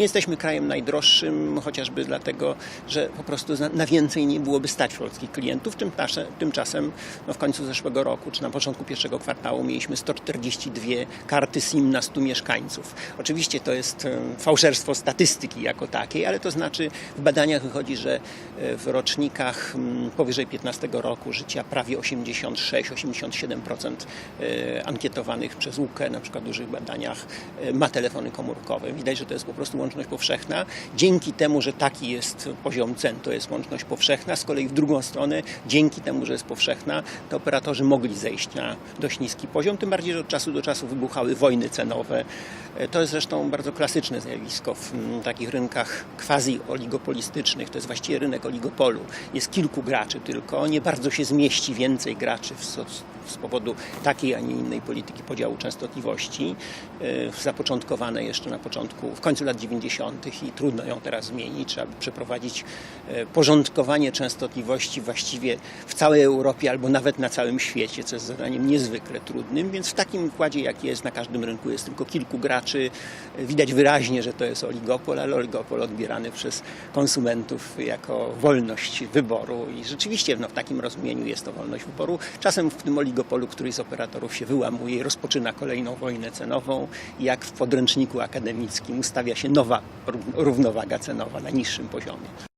Nie jesteśmy krajem najdroższym, chociażby dlatego, że po prostu na więcej nie byłoby stać polskich klientów. Tymczasem, no w końcu zeszłego roku, czy na początku pierwszego kwartału mieliśmy 142 karty SIM na 100 mieszkańców. Oczywiście to jest fałszerstwo statystyki jako takiej, ale to znaczy w badaniach wychodzi, że e, w rocznikach powyżej 15 roku życia prawie 86-87% e, ankietowanych przez UKE, na przykład dużych badaniach, e, ma telefony komórkowe. Widać, że to jest po prostu łączność powszechna. Dzięki temu, że taki jest poziom cen, to jest łączność powszechna. Z kolei w drugą stronę, dzięki temu, że jest powszechna, to operatorzy mogli zejść na dość niski poziom, tym bardziej, że od czasu do czasu wybuchały wojny cenowe. E, To jest zresztą bardzo klasyczne zjawisko w takich rynkach quasi-oligopolistycznych. To jest właściwie rynek oligopolu. Jest kilku graczy tylko, nie bardzo się zmieści więcej graczy w, z powodu takiej, a nie innej polityki podziału częstotliwości, e, zapoczątkowane jeszcze na początku, w końcu lat 90. i trudno ją teraz zmienić. Trzeba by przeprowadzić e, porządkowanie częstotliwości właściwie w całej Europie albo nawet na całym świecie, co jest zadaniem niezwykle trudnym, więc w takim układzie, jak jest na każdym rynku, jest tylko kilku graczy. Widać wyraźnie, że to jest oligopol, ale oligopol odbierany przez konsumentów jako wolność wyboru i rzeczywiście no, w takim rozumieniu jest to wolność wyboru. Czasem w tym oligopolu któryś z operatorów się wyłamuje i rozpoczyna kolejną wojnę cenową, jak w podręczniku akademickim ustawia się nowa ró- równowaga cenowa na niższym poziomie.